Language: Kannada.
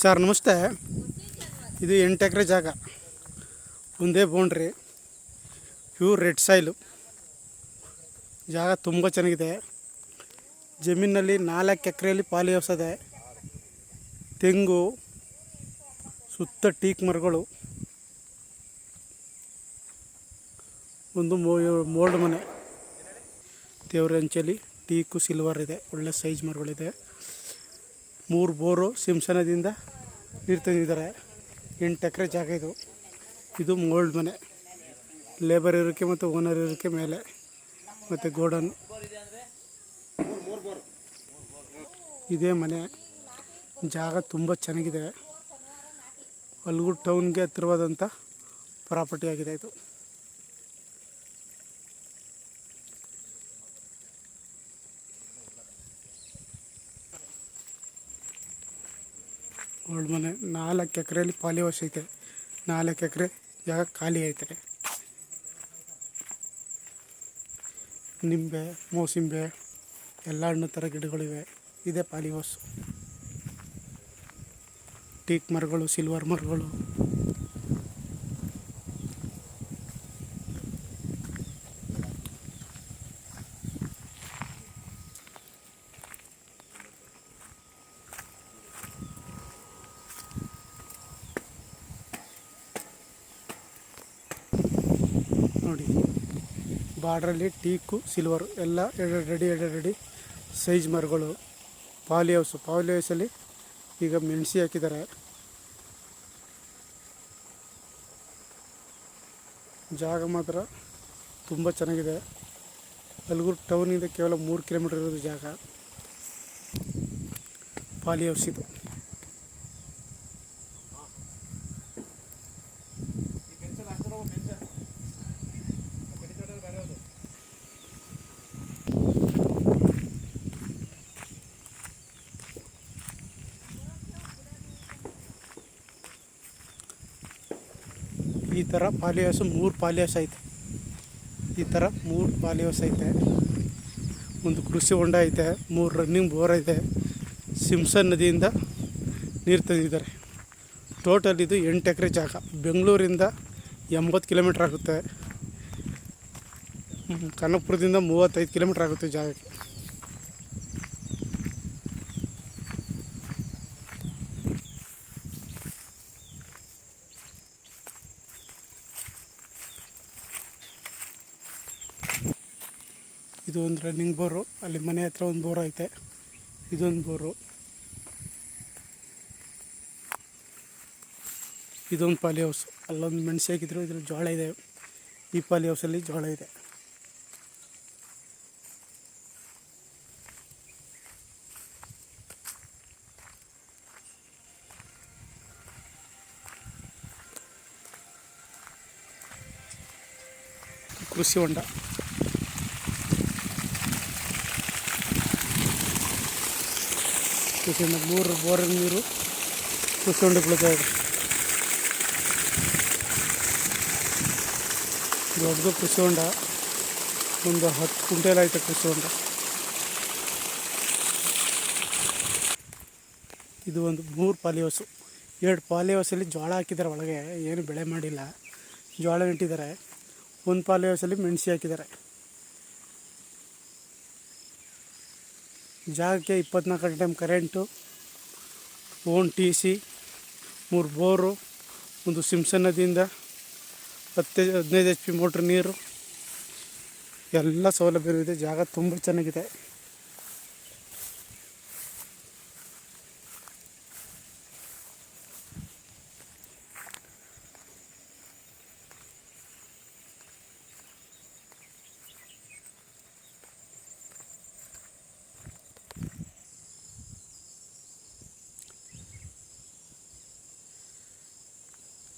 ಸರ್, ನಮಸ್ತೆ. ಇದು ಎಂಟು ಎಕರೆ ಜಾಗ. ಒಂದೇ ಬೌಂಡ್ರಿ ಪ್ಯೂರ್ ರೆಡ್ ಸಾಯ್ಲು ಜಾಗ ತುಂಬ ಚೆನ್ನಾಗಿದೆ. ಜಮೀನಲ್ಲಿ ನಾಲ್ಕು ಎಕರೆಯಲ್ಲಿ ಪಾಲಿ ಹೊಸದೆ ತೆಂಗು, ಸುತ್ತ ಟೀಕ್ ಮರಗಳು. ಒಂದು ಮೋಲ್ಡ್ ಮನೆ. ದೇವರ ಟೀಕು ಸಿಲ್ವರ್ ಇದೆ, ಒಳ್ಳೆ ಸೈಜ್ ಮರಗಳಿದೆ. ಮೂರು ಬೋರು ಸಿಂಸನದಿಂದ ನೀರು ತಂದಿದ್ದಾರೆ ಎಂಟು ಎಕರೆ ಜಾಗ ಇದು. ಇದು ಮೋಲ್ಡ್ ಮನೆ. ಲೇಬರ್ ಇರೋಕ್ಕೆ ಮತ್ತು ಓನರ್ ಇರೋಕ್ಕೆ ಮೇಲೆ ಮತ್ತು ಗೋಡನ್. ಇದೇ ಮನೆ. ಜಾಗ ತುಂಬ ಚೆನ್ನಾಗಿದೆ. ಅಲ್ಗೂರು ಟೌನ್ಗೆ ಹತ್ತಿರವಾದಂಥ ಪ್ರಾಪರ್ಟಿ ಆಗಿದೆ ಇದು. ಓಲ್ಡ್ ಮನೆ, ನಾಲ್ಕು ಎಕರೆಯಲ್ಲಿ ಪಾಲಿ ಹೌಸ್ ಐತೆ. ನಾಲ್ಕು ಎಕರೆ ಜಾಗ ಖಾಲಿ ಐತೆ. ನಿಂಬೆ, ಮೋಸಿಂಬೆ, ಎಲ್ಲ ಹಣ್ಣು ಥರ ಗಿಡಗಳಿವೆ. ಇದೇ ಪಾಲಿ ಟೀಕ್ ಮರಗಳು, ಸಿಲ್ವರ್ ಮರಗಳು. ನೋಡಿ ಬಾರ್ಡ್ರಲ್ಲಿ ಟೀಕು, ಸಿಲ್ವರ್ ಎಲ್ಲ ಎರಡೆರಡು ರೆಡಿ ಎರಡು ರೆಡಿ ಸೈಜ್ ಮರಗಳು, ಪಾಲಿ ಹೌಸು. ಪಾಲಿ ಹೌಸಲ್ಲಿ ಈಗ ಮೆಣಸಿ ಹಾಕಿದ್ದಾರೆ. ಜಾಗ ಮಾತ್ರ ತುಂಬ ಚೆನ್ನಾಗಿದೆ. ಅಲ್ಗೂರು ಟೌನಿಂದ ಕೇವಲ ಮೂರು ಕಿಲೋಮೀಟರ್ ಇರೋದು ಜಾಗ. ಪಾಲಿ ಹೌಸ್ ಇದು. ಈ ಥರ ಪಾಲಿ ಮೂರು ಪಾಲಿ ಐತೆ. ಈ ಥರ ಮೂರು ಪಾಲಿ ಐತೆ. ಒಂದು ಕೃಷಿ ಹೊಂಡ ಐತೆ, ಮೂರು ರನ್ನಿಂಗ್ ಬೋರ್ ಐತೆ. ಸಿಮ್ಸನ್ ನದಿಯಿಂದ ನೀರು ತಂದಿದ್ದಾರೆ. ಟೋಟಲ್ ಇದು ಎಂಟು ಎಕರೆ ಜಾಗ. ಬೆಂಗಳೂರಿಂದ ಎಂಬತ್ತು ಕಿಲೋಮೀಟ್ರ್ ಆಗುತ್ತೆ. ಕನಕಪುರದಿಂದ ಮೂವತ್ತೈದು ಕಿಲೋಮೀಟ್ರ್ ಆಗುತ್ತೆ ಜಾಗಕ್ಕೆ. ಇದು ಒಂದು ರನ್ನಿಂಗ್ ಬೋರು ಅಲ್ಲಿ ಮನೆ ಹತ್ರ ಒಂದು ಬೋರ್ ಐತೆ. ಇದೊಂದು ಬೋರು ಇದೊಂದು ಪಾಲಿ ಹೌಸ್ ಅಲ್ಲೊಂದು ಮೆಣಸು ಹಾಕಿದ್ರು ಇದ್ರಲ್ಲಿ ಜೋಳ ಇದೆ. ಈ ಪಾಲಿ ಹೌಸಲ್ಲಿ ಜೋಳ ಇದೆ. ಕೃಷಿ ಹೊಂಡ. ಕೃಷಿ ಹೊಂಡ ಮೂರು ಬೋರ್ ನೀರು ಕುಸ್ಕೊಂಡು ಕುಳಿತಾ ಇದೆ ದೊಡ್ಡದು ಕೃಷಿ ಹೊಂಡ ಒಂದು ಹತ್ತು ಕುಂಟೆಲ್ ಕೃಷಿ ಹೊಂಡ ಇದು ಒಂದು ಮೂರು ಪಾಲಿ ಹೊಸು. ಎರಡು ಪಾಲಿ ಹೊಸಲ್ಲಿ ಜೋಳ ಹಾಕಿದ್ದಾರೆ ಒಳಗೆ, ಏನು ಬೆಳೆ ಮಾಡಿಲ್ಲ. ಜೋಳ ನೆಟ್ಟಿದ್ದಾರೆ. ಒಂದು ಪಾಲಿ ಹೊಸಲ್ಲಿ ಮೆಣಸಿ ಹಾಕಿದ್ದಾರೆ. ಜಾಗಕ್ಕೆ ಇಪ್ಪತ್ನಾಲ್ಕು ಗಂಟೆ time current own T C ಮೂರು ಬೋರು, ಒಂದು ಸಿಂಸನ್ ನದಿಯಿಂದ ಹತ್ತು ಹದಿನೈದು ಎಚ್ ಪಿ ಮೋಟ್ರ್ ನೀರು, ಎಲ್ಲ ಸೌಲಭ್ಯ ಇದೆ. ಜಾಗ ತುಂಬ ಚೆನ್ನಾಗಿದೆ.